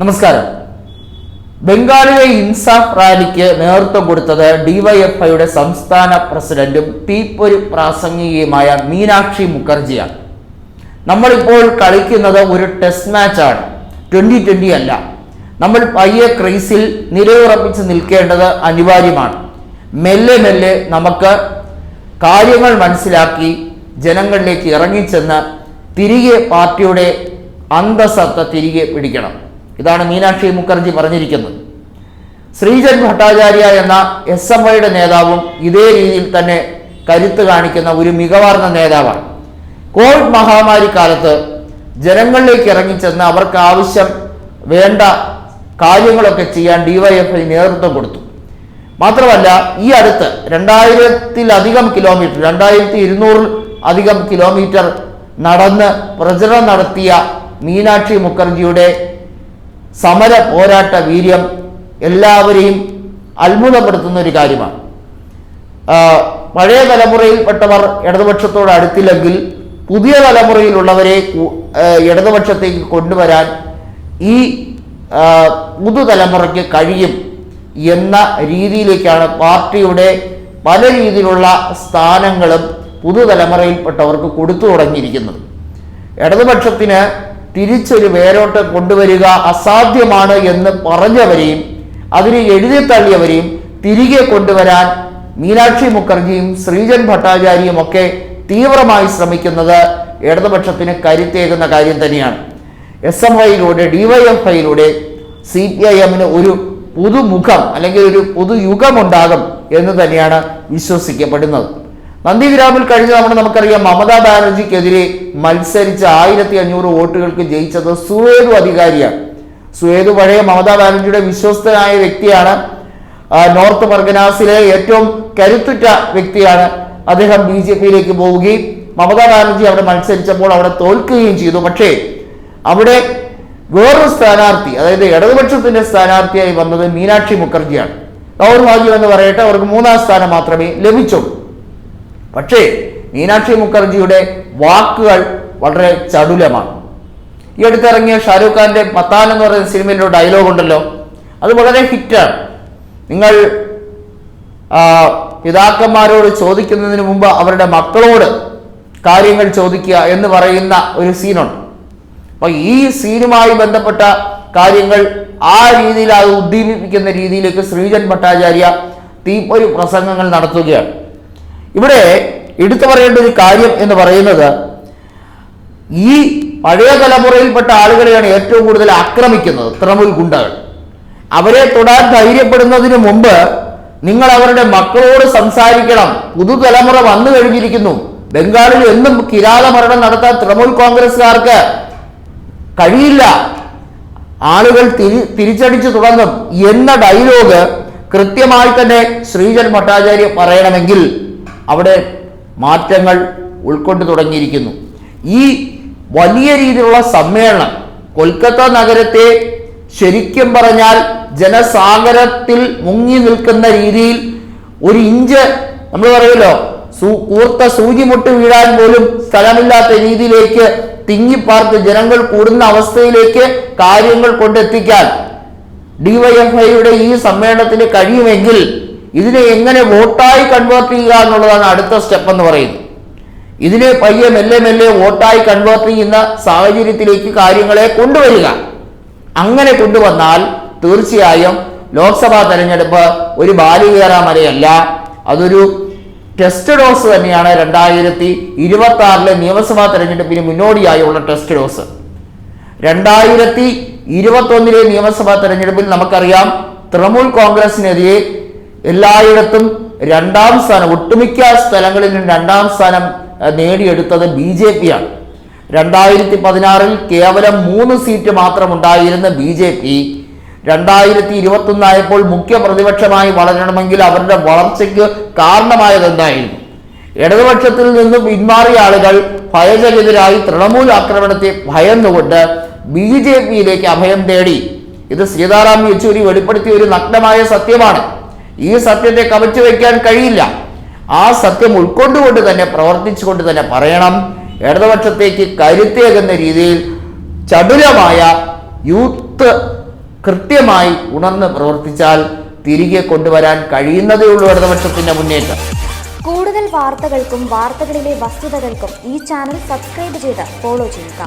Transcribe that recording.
നമസ്കാരം. ബംഗാളിലെ ഇൻസാഫ് റാലിക്ക് നേതൃത്വം കൊടുത്തത് ഡിവൈഎഫ്ഐയുടെ സംസ്ഥാന പ്രസിഡന്റും തീപ്പൊരു പ്രാസംഗികയുമായ മീനാക്ഷി മുഖർജിയാണ്. നമ്മളിപ്പോൾ കളിക്കുന്നത് ഒരു ടെസ്റ്റ് മാച്ചാണ്. ട്വന്റി ട്വന്റി അല്ല. നമ്മൾ പയ്യെ ക്രീസിൽ നിലയുറപ്പിച്ച് നിൽക്കേണ്ടത് അനിവാര്യമാണ്. മെല്ലെ മെല്ലെ നമുക്ക് കാര്യങ്ങൾ മനസ്സിലാക്കി ജനങ്ങളിലേക്ക് ഇറങ്ങിച്ചെന്ന് തിരികെ പാർട്ടിയുടെ അന്തസത്ത തിരികെ പിടിക്കണം. ഇതാണ് മീനാക്ഷി മുഖർജി പറഞ്ഞിരിക്കുന്നത്. ശ്രീജൻ ഭട്ടാചാര്യ എന്ന എസ് എം ഐയുടെ നേതാവും ഇതേ രീതിയിൽ തന്നെ കരുത്ത് കാണിക്കുന്ന ഒരു മികവാർന്ന നേതാവാണ്. കോവിഡ് മഹാമാരി കാലത്ത് ജനങ്ങളിലേക്ക് ഇറങ്ങിച്ചെന്ന് അവർക്ക് ആവശ്യം വേണ്ട കാര്യങ്ങളൊക്കെ ചെയ്യാൻ ഡിവൈഎഫ്ഐ നേതൃത്വം കൊടുത്തു. മാത്രമല്ല ഈ അടുത്ത് രണ്ടായിരത്തിലധികം കിലോമീറ്റർ രണ്ടായിരത്തി ഇരുന്നൂറിൽ അധികം കിലോമീറ്റർ നടന്ന് പ്രചരണം നടത്തിയ മീനാക്ഷി മുഖർജിയുടെ സമര പോരാട്ട വീര്യം എല്ലാവരെയും അത്ഭുതപ്പെടുത്തുന്ന ഒരു കാര്യമാണ്. പഴയ തലമുറയിൽപ്പെട്ടവർ ഇടതുപക്ഷത്തോട് അടുത്തില്ലെങ്കിൽ പുതിയ തലമുറയിലുള്ളവരെ ഇടതുപക്ഷത്തേക്ക് കൊണ്ടുവരാൻ ഈ പുതുതലമുറയ്ക്ക് കഴിയും എന്ന രീതിയിലേക്കാണ് പാർട്ടിയുടെ പല രീതിയിലുള്ള സ്ഥാനങ്ങളും പുതുതലമുറയിൽപ്പെട്ടവർക്ക് കൊടുത്തു തുടങ്ങിയിരിക്കുന്നത്. ഇടതുപക്ഷത്തിന് തിരിച്ചൊരു വേരോട്ട് കൊണ്ടുവരിക അസാധ്യമാണ് എന്ന് പറഞ്ഞവരെയും അതിനെ എഴുതി തള്ളിയവരെയും തിരികെ കൊണ്ടുവരാൻ മീനാക്ഷി മുഖർജിയും ശ്രീജൻ ഭട്ടാചാര്യയും ഒക്കെ തീവ്രമായി ശ്രമിക്കുന്നത് ഇടതുപക്ഷത്തിന് കരുത്തേകുന്ന കാര്യം തന്നെയാണ്. എസ് എം ഐയിലൂടെ ഡിവൈഎഫ്ഐയിലൂടെ സി പി ഐ എമ്മിന് ഒരു പുതുമുഖം അല്ലെങ്കിൽ ഒരു പുതുയുഗമുണ്ടാകും എന്ന് തന്നെയാണ് വിശ്വസിക്കപ്പെടുന്നത്. നന്ദിഗ്രാമിൽ കഴിഞ്ഞ തവണ നമുക്കറിയാം മമതാ ബാനർജിക്കെതിരെ മത്സരിച്ച ആയിരത്തി അഞ്ഞൂറ് വോട്ടുകൾക്ക് ജയിച്ചത് സുവേദു അധികാരിയാണ്. സുവേദു പഴയ മമതാ ബാനർജിയുടെ വിശ്വസ്തനായ വ്യക്തിയാണ്. നോർത്ത് പർഗനാസിലെ ഏറ്റവും കരുത്തുറ്റ വ്യക്തിയാണ്. അദ്ദേഹം ബി ജെ പിയിലേക്ക് പോവുകയും മമതാ ബാനർജി അവിടെ മത്സരിച്ചപ്പോൾ അവിടെ തോൽക്കുകയും ചെയ്തു. പക്ഷേ അവിടെ വേറൊരു സ്ഥാനാർത്ഥി അതായത് ഇടതുപക്ഷത്തിന്റെ സ്ഥാനാർത്ഥിയായി വന്നത് മീനാക്ഷി മുഖർജിയാണ്. ദൗർഭാഗ്യം എന്ന് പറയട്ടെ അവർക്ക് മൂന്നാം സ്ഥാനം മാത്രമേ ലഭിച്ചുള്ളൂ. പക്ഷേ മീനാക്ഷി മുഖർജിയുടെ വാക്കുകൾ വളരെ ചടുലമാണ്. ഈ അടുത്തിറങ്ങിയ ഷാരൂഖ് ഖാന്റെ പത്താൻ എന്ന് പറയുന്ന സിനിമയിലെ ഡയലോഗ് ഉണ്ടല്ലോ. അത് വളരെ ഹിറ്റാണ്. നിങ്ങൾ പിതാക്കന്മാരോട് ചോദിക്കുന്നതിന് മുമ്പ് അവരുടെ മക്കളോട് കാര്യങ്ങൾ ചോദിക്കുക എന്ന് പറയുന്ന ഒരു സീനുണ്ട് അപ്പൊ ഈ സീനുമായി ബന്ധപ്പെട്ട കാര്യങ്ങൾ ആ രീതിയിൽ അത് ഉദ്ദീപിപ്പിക്കുന്ന രീതിയിലേക്ക് ശ്രീജൻ ഭട്ടാചാര്യ തീപ്പൊരു പ്രസംഗങ്ങൾ നടത്തുകയാണ്. ഇവിടെ എടുത്തു പറയേണ്ട ഒരു കാര്യം എന്ന് പറയുന്നത് ഈ പഴയ തലമുറയിൽപ്പെട്ട ആളുകളെയാണ് ഏറ്റവും കൂടുതൽ ആക്രമിക്കുന്നത് തൃണമൂൽ ഗുണ്ടകൾ. അവരെ തൊടാൻ ധൈര്യപ്പെടുന്നതിന് മുമ്പ് നിങ്ങൾ അവരുടെ മക്കളോട് സംസാരിക്കണം. പുതുതലമുറ വന്നു കഴിഞ്ഞിരിക്കുന്നു. ബംഗാളിൽ എന്നും കിരാത മരണം നടത്താൻ തൃണമൂൽ കോൺഗ്രസ്സുകാർക്ക് കഴിയില്ല. ആളുകൾ തിരി തിരിച്ചടിച്ചു തുടങ്ങും. എന്ന ഡയലോഗ് കൃത്യമായി തന്നെ ശ്രീജൻ ഭട്ടാചാര്യ പറയണമെങ്കിൽ അവിടെ മാറ്റങ്ങൾ ഉൾക്കൊണ്ടു തുടങ്ങിയിരിക്കുന്നു. ഈ വലിയ രീതിയിലുള്ള സമ്മേളനം കൊൽക്കത്ത നഗരത്തെ ശരിക്കും പറഞ്ഞാൽ ജനസാഗരത്തിൽ മുങ്ങി നിൽക്കുന്ന രീതിയിൽ ഒരു ഇഞ്ച് നമ്മൾ പറയുമല്ലോ കൂർത്ത സൂചിമുട്ട് വീഴാൻ പോലും സ്ഥലമില്ലാത്ത രീതിയിലേക്ക് തിങ്ങിപ്പാർത്ത് ജനങ്ങൾ കൂടുന്ന അവസ്ഥയിലേക്ക് കാര്യങ്ങൾ കൊണ്ടെത്തിക്കാൻ ഡിവൈഎഫ്ഐയുടെ ഈ സമ്മേളനത്തിന് കഴിയുമെങ്കിൽ ഇതിനെ എങ്ങനെ വോട്ടായി കൺവേർട്ട് ചെയ്യുക എന്നുള്ളതാണ് അടുത്ത സ്റ്റെപ്പ് എന്ന് പറയുന്നത്. ഇതിനെ പയ്യെ മെല്ലെ മെല്ലെ വോട്ടായി കൺവേർട്ട് ചെയ്യുന്ന സാഹചര്യത്തിലേക്ക് കാര്യങ്ങളെ കൊണ്ടുവരിക. അങ്ങനെ കൊണ്ടുവന്നാൽ തീർച്ചയായും ലോക്സഭാ തെരഞ്ഞെടുപ്പ് ഒരു ബാലികേറാമലയല്ല അതൊരു ടെസ്റ്റ് ഡോസ് തന്നെയാണ് രണ്ടായിരത്തി ഇരുപത്തി ആറിലെ നിയമസഭാ തെരഞ്ഞെടുപ്പിന് മുന്നോടിയായുള്ള ടെസ്റ്റ് ഡോസ് രണ്ടായിരത്തി ഇരുപത്തൊന്നിലെ നിയമസഭാ തെരഞ്ഞെടുപ്പിൽ നമുക്കറിയാം തൃണമൂൽ കോൺഗ്രസിനെതിരെ എല്ലായിടത്തും രണ്ടാം സ്ഥാനം ഒട്ടുമിക്ക സ്ഥലങ്ങളിലും രണ്ടാം സ്ഥാനം നേടിയെടുത്തത് ബി ജെ പി ആണ്. രണ്ടായിരത്തി പതിനാറിൽ കേവലം മൂന്ന് സീറ്റ് മാത്രം ഉണ്ടായിരുന്ന ബി ജെ പി രണ്ടായിരത്തി ഇരുപത്തൊന്നായപ്പോൾ മുഖ്യ പ്രതിപക്ഷമായി വളരണമെങ്കിൽ അവരുടെ വളർച്ചയ്ക്ക് കാരണമായതെന്നായിരുന്നു ഇടതുപക്ഷത്തിൽ നിന്ന് പിന്മാറിയ ആളുകൾ ഭയചകിതരായി തൃണമൂൽ ആക്രമണത്തെ ഭയന്നുകൊണ്ട് ബി ജെ പിയിലേക്ക് അഭയം തേടി. ഇത് സീതാറാം യെച്ചൂരി വെളിപ്പെടുത്തിയ ഒരു നഗ്നമായ സത്യമാണ്. ഈ സത്യത്തെ കവച്ചു വയ്ക്കാൻ കഴിയില്ല. ആ സത്യം ഉൾക്കൊണ്ടുകൊണ്ട് തന്നെ പ്രവർത്തിച്ചുകൊണ്ട് തന്നെ പറയണം. ഇടതുപക്ഷത്തേക്ക് കരുത്തേകുന്ന രീതിയിൽ ചടുലമായ യൂത്ത് കൃത്യമായി ഉണർന്ന് പ്രവർത്തിച്ചാൽ തിരികെ കൊണ്ടുവരാൻ കഴിയുന്നതേ ഉള്ളൂ ഇടതുപക്ഷത്തിന്റെ മുന്നേറ്റം. കൂടുതൽ വാർത്തകൾക്കും വാർത്തകളിലെ വസ്തുതകൾക്കും ഈ ചാനൽ സബ്സ്ക്രൈബ് ചെയ്ത് ഫോളോ ചെയ്യുക.